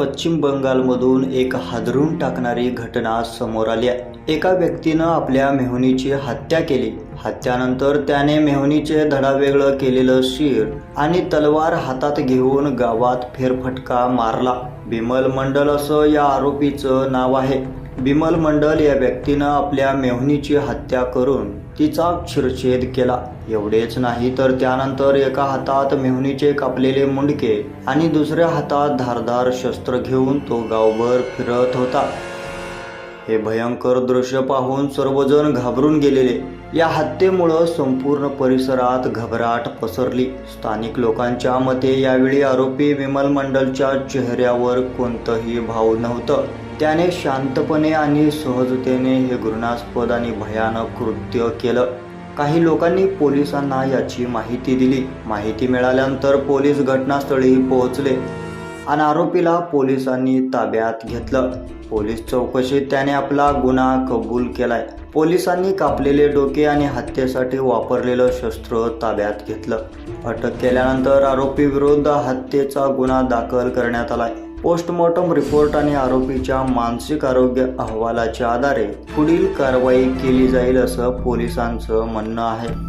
पश्चिम बंगालमधून एक हादरून टाकणारी घटना समोर आली आहे. एका व्यक्तीनं आपल्या मेहुणीची हत्या केली. हत्यानंतर त्याने मेहुणीचे धडावेगळं केलेलं शिर आणि तलवार हातात घेऊन गावात फेरफटका मारला. बिमल मंडल असं या आरोपीचं नाव आहे. बिमल मंडल या व्यक्तीनं आपल्या मेहुनीची हत्या करून तिचा शिरछेद केला. एवढेच नाही तर त्यानंतर एका हातात मेहुनीचे कापलेले मुंडके आणि दुसऱ्या हातात धारदार शस्त्र घेऊन तो गावभर फिरत होता. हे भयंकर दृश्य पाहून सर्वजण घाबरून गेलेले. या हत्येमुळं संपूर्ण परिसरात घबराट पसरली. स्थानिक लोकांच्या मते यावेळी आरोपी विमल मंडलच्या चेहऱ्यावर कोणतंही भाव नव्हतं. त्याने शांतपणे आणि सहजतेने हे घृणास्पद आणि भयानक कृत्य केलं. काही लोकांनी पोलिसांना याची माहिती दिली. माहिती मिळाल्यानंतर पोलीस घटनास्थळी पोहोचले. आणि आरोपीला पोलिसांनी ताब्यात घेतलं. पोलीस चौकशीत त्याने आपला गुन्हा कबूल केलाय. पोलिसांनी कापलेले डोके आणि हत्येसाठी वापरलेलं शस्त्र ताब्यात घेतलं. अटक केल्यानंतर आरोपी विरुद्ध हत्येचा गुन्हा दाखल करण्यात आलाय. पोस्टमॉर्टम रिपोर्ट आणि आरोपीच्या मानसिक आरोग्य अहवालाच्या आधारे पुढील कारवाई केली जाईल असं पोलिसांचं म्हणणं आहे.